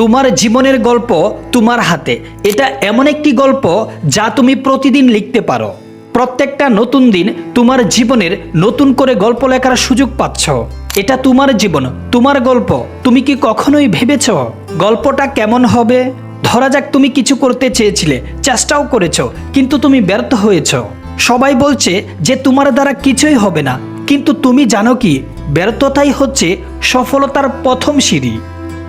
তোমার জীবনের গল্প তোমার হাতে। এটা এমন একটি গল্প যা তুমি প্রতিদিন লিখতে পারো। প্রত্যেকটা নতুন দিন তোমার জীবনের নতুন করে গল্প লেখার সুযোগ পাচ্ছ। এটা তোমার জীবন, তোমার গল্প। তুমি কি কখনোই ভেবেছ গল্পটা কেমন হবে? ধরা যাক তুমি কিছু করতে চেয়েছিলে, চেষ্টাও করেছ, কিন্তু তুমি ব্যর্থ হয়েছ। সবাই বলছে যে তোমার দ্বারা কিছুই হবে না, কিন্তু তুমি জানো কি? ব্যর্থতাই হচ্ছে সফলতার প্রথম সিঁড়ি।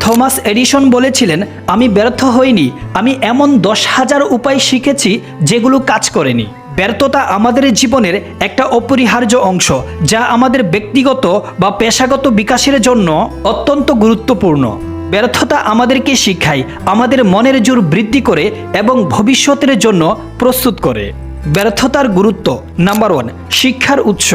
থমাস এডিসন বলেছিলেন, আমি ব্যর্থ হইনি, আমি এমন দশ হাজার উপায় শিখেছি যেগুলো কাজ করেনি। ব্যর্থতা আমাদের জীবনের একটা অপরিহার্য অংশ, যা আমাদের ব্যক্তিগত বা পেশাগত বিকাশের জন্য অত্যন্ত গুরুত্বপূর্ণ। ব্যর্থতা আমাদেরকে শিখায়, আমাদের মনের জোর বৃদ্ধি করে এবং ভবিষ্যতের জন্য প্রস্তুত করে। ব্যর্থতার গুরুত্ব, নাম্বার ওয়ান, শিক্ষার উৎস।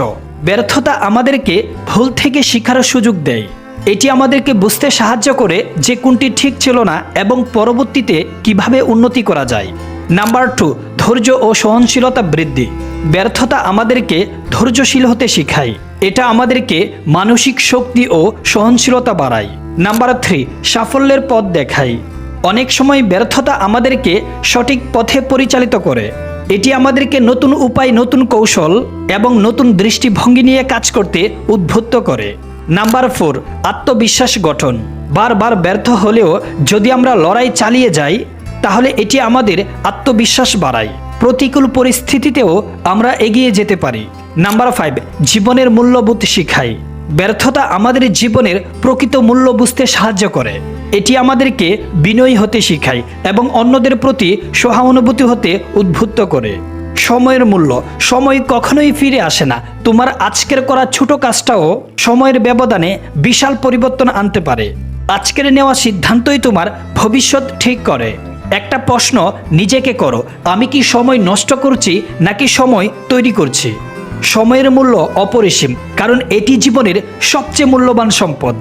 ব্যর্থতা আমাদেরকে ভুল থেকে শিখার সুযোগ দেয়। এটি আমাদেরকে বুঝতে সাহায্য করে যে কোনটি ঠিক ছিল না এবং পরবর্তীতে কীভাবে উন্নতি করা যায়। নাম্বার টু, ধৈর্য ও সহনশীলতা বৃদ্ধি। ব্যর্থতা আমাদেরকে ধৈর্যশীল হতে শেখায়। এটা আমাদেরকে মানসিক শক্তি ও সহনশীলতা বাড়ায়। নাম্বার থ্রি, সাফল্যের পথ দেখায়। অনেক সময় ব্যর্থতা আমাদেরকে সঠিক পথে পরিচালিত করে। এটি আমাদেরকে নতুন উপায়, নতুন কৌশল এবং নতুন দৃষ্টিভঙ্গি নিয়ে কাজ করতে উদ্বুদ্ধ করে। নাম্বার ফোর, আত্মবিশ্বাস গঠন। বারবার ব্যর্থ হলেও যদি আমরা লড়াই চালিয়ে যাই, তাহলে এটি আমাদের আত্মবিশ্বাস বাড়ায়। প্রতিকূল পরিস্থিতিতেও আমরা এগিয়ে যেতে পারি। নাম্বার ফাইভ, জীবনের মূল্যবোধ শিখায় ব্যর্থতা আমাদের জীবনের প্রকৃত মূল্য বুঝতে সাহায্য করে। এটি আমাদেরকে বিনয়ী হতে শিখায় এবং অন্যদের প্রতি সহানুভূতি হতে উদ্বুদ্ধ করে। সময়ের মূল্য। সময় কখনোই ফিরে আসে না। তোমার আজকের করা ছোট কাজটাও সময়ের ব্যবধানে বিশাল পরিবর্তন আনতে পারে। আজকের নেওয়া সিদ্ধান্তই তোমার ভবিষ্যৎ ঠিক করে। একটা প্রশ্ন নিজেকে করো, আমি কি সময় নষ্ট করছি নাকি সময় তৈরি করছি? সময়ের মূল্য অপরিসীম, কারণ এটি জীবনের সবচেয়ে মূল্যবান সম্পদ।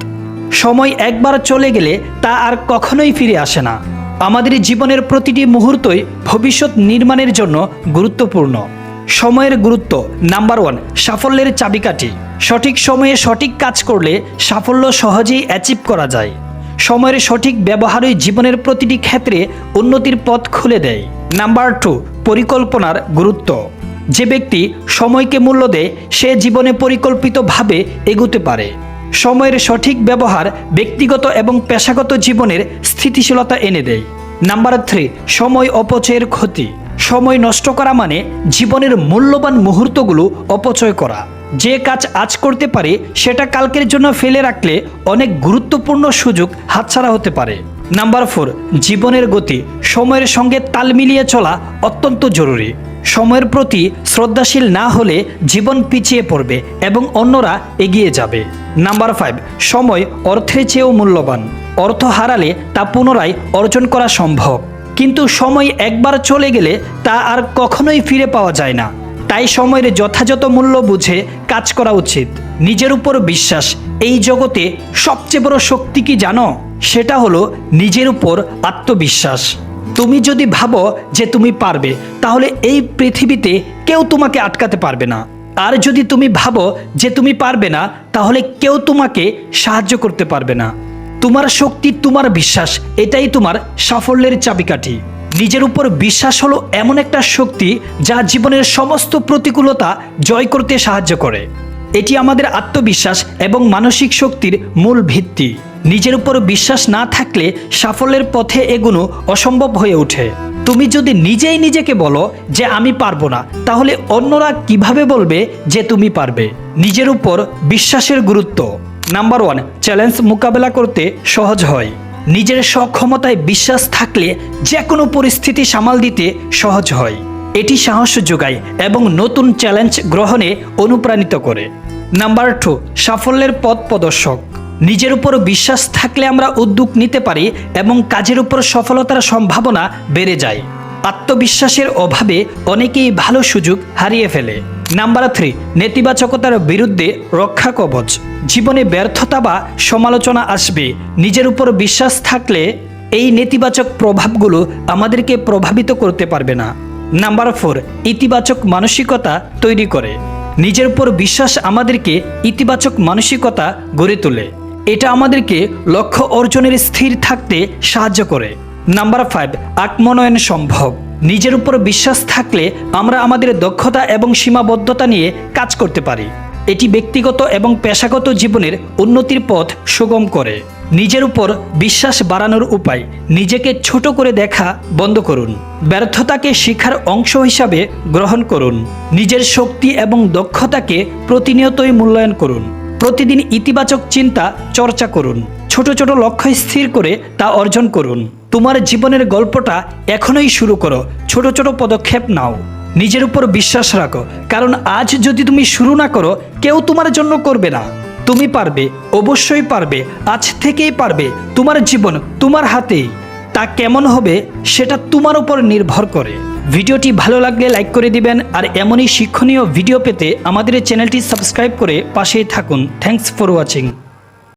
সময় একবার চলে গেলে তা আর কখনোই ফিরে আসে না। আমাদের জীবনের প্রতিটি মুহূর্তই ভবিষ্যৎ নির্মাণের জন্য গুরুত্বপূর্ণ। সময়ের গুরুত্ব, নাম্বার ওয়ান, সাফল্যের চাবিকাঠি। সঠিক সময়ে সঠিক কাজ করলে সাফল্য সহজেই অ্যাচিভ করা যায়। সময়ের সঠিক ব্যবহারই জীবনের প্রতিটি ক্ষেত্রে উন্নতির পথ খুলে দেয়। নাম্বার টু, পরিকল্পনার গুরুত্ব। যে ব্যক্তি সময়কে মূল্য দেয়, সে জীবনে পরিকল্পিতভাবে এগুতে পারে। সময়ের সঠিক ব্যবহার ব্যক্তিগত এবং পেশাগত জীবনের স্থিতিশীলতা এনে দেয়। নাম্বার থ্রি, সময় অপচয়ের ক্ষতি। সময় নষ্ট করা মানে জীবনের মূল্যবান মুহূর্তগুলো অপচয় করা। যে কাজ আজ করতে পারে, সেটা কালকের জন্য ফেলে রাখলে অনেক গুরুত্বপূর্ণ সুযোগ হাতছাড়া হতে পারে। নাম্বার ফোর, জীবনের গতি। সময়ের সঙ্গে তাল মিলিয়ে চলা অত্যন্ত জরুরি। সময়ের প্রতি শ্রদ্ধাশীল না হলে জীবন পিছিয়ে পড়বে এবং অন্যরা এগিয়ে যাবে। নাম্বার ফাইভ সময় অর্থের চেয়েও মূল্যবান। অর্থ হারালে তা পুনরায় অর্জন করা সম্ভব। কিন্তু সময় একবার চলে গেলে তা আর কখনোই ফিরে পাওয়া যায় না। তাই সময়ের যথাযথ মূল্য বুঝে কাজ করা উচিত। নিজের উপর বিশ্বাস, এই জগতে সবচেয়ে বড় শক্তি কি জানো? সেটা হলো নিজের উপর আত্মবিশ্বাস। তুমি যদি ভাবো যে তুমি পারবে, তাহলে এই পৃথিবীতে কেউ তোমাকে আটকাতে পারবে না। আর যদি তুমি ভাবো যে তুমি পারবে না, তাহলে কেউ তোমাকে সাহায্য করতে পারবে না। তোমার শক্তি, তোমার বিশ্বাস, এটাই তোমার সাফল্যের চাবিকাঠি। নিজের উপর বিশ্বাস হলো এমন একটা শক্তি যা জীবনের সমস্ত প্রতিকূলতা জয় করতে সাহায্য করে। এটি আমাদের আত্মবিশ্বাস এবং মানসিক শক্তির মূল ভিত্তি। নিজের উপর বিশ্বাস না থাকলে সাফল্যের পথে এগুনো অসম্ভব হয়ে ওঠে। তুমি যদি নিজেই নিজেকে বলো যে আমি পারব না, তাহলে অন্যরা কীভাবে বলবে যে তুমি পারবে? নিজের উপর বিশ্বাসের গুরুত্ব। নাম্বার ওয়ান চ্যালেঞ্জ মোকাবেলা করতে সহজ হয়। নিজের সক্ষমতায় বিশ্বাস থাকলে যে কোনো পরিস্থিতি সামাল দিতে সহজ হয়। এটি সাহস যোগায় এবং নতুন চ্যালেঞ্জ গ্রহণে অনুপ্রাণিত করে। নাম্বার টু সাফল্যের পথ প্রদর্শক। নিজের উপর বিশ্বাস থাকলে আমরা উদ্যোগ নিতে পারি এবং কাজের উপর সফলতার সম্ভাবনা বেড়ে যায়। আত্মবিশ্বাসের অভাবে অনেকেই ভালো সুযোগ হারিয়ে ফেলে। নাম্বার থ্রি, নেতিবাচকতার বিরুদ্ধে রক্ষা কবচ। জীবনে ব্যর্থতা বা সমালোচনা আসবে। নিজের উপর বিশ্বাস থাকলে এই নেতিবাচক প্রভাবগুলো আমাদেরকে প্রভাবিত করতে পারবে না। নাম্বার ফোর, ইতিবাচক মানসিকতা তৈরি করে। নিজের উপর বিশ্বাস আমাদেরকে ইতিবাচক মানসিকতা গড়ে তোলে। এটা আমাদেরকে লক্ষ্য অর্জনের স্থির থাকতে সাহায্য করে। নাম্বার ফাইভ আত্মনয়ন সম্ভব। নিজের উপর বিশ্বাস থাকলে আমরা আমাদের দক্ষতা এবং সীমাবদ্ধতা নিয়ে কাজ করতে পারি। এটি ব্যক্তিগত এবং পেশাগত জীবনের উন্নতির পথ সুগম করে। নিজের উপর বিশ্বাস বাড়ানোর উপায় নিজেকে ছোট করে দেখা বন্ধ করুন। ব্যর্থতাকে শিক্ষার অংশ হিসাবে গ্রহণ করুন। নিজের শক্তি এবং দক্ষতাকে প্রতিনিয়তই মূল্যায়ন করুন। প্রতিদিন ইতিবাচক চিন্তা, চর্চা করুন। ছোট ছোট লক্ষ্য স্থির করে তা অর্জন করুন। তোমার জীবনের গল্পটা এখনই শুরু করো। ছোট ছোট পদক্ষেপ নাও। নিজের উপর বিশ্বাস রাখো। কারণ আজ যদি তুমি শুরু না করো, কেউ তোমার জন্য করবে না। তুমি পারবে, অবশ্যই পারবে, আজ থেকেই পারবে। তোমার জীবন তোমার হাতেই। তা কেমন হবে, সেটা তোমার উপর নির্ভর করে। ভিডিওটি ভালো লাগলে লাইক করে দিবেন আর এমনই শিক্ষণীয় ভিডিও পেতে আমাদের চ্যানেলটি সাবস্ক্রাইব করে পাশেই থাকুন। Thanks for watching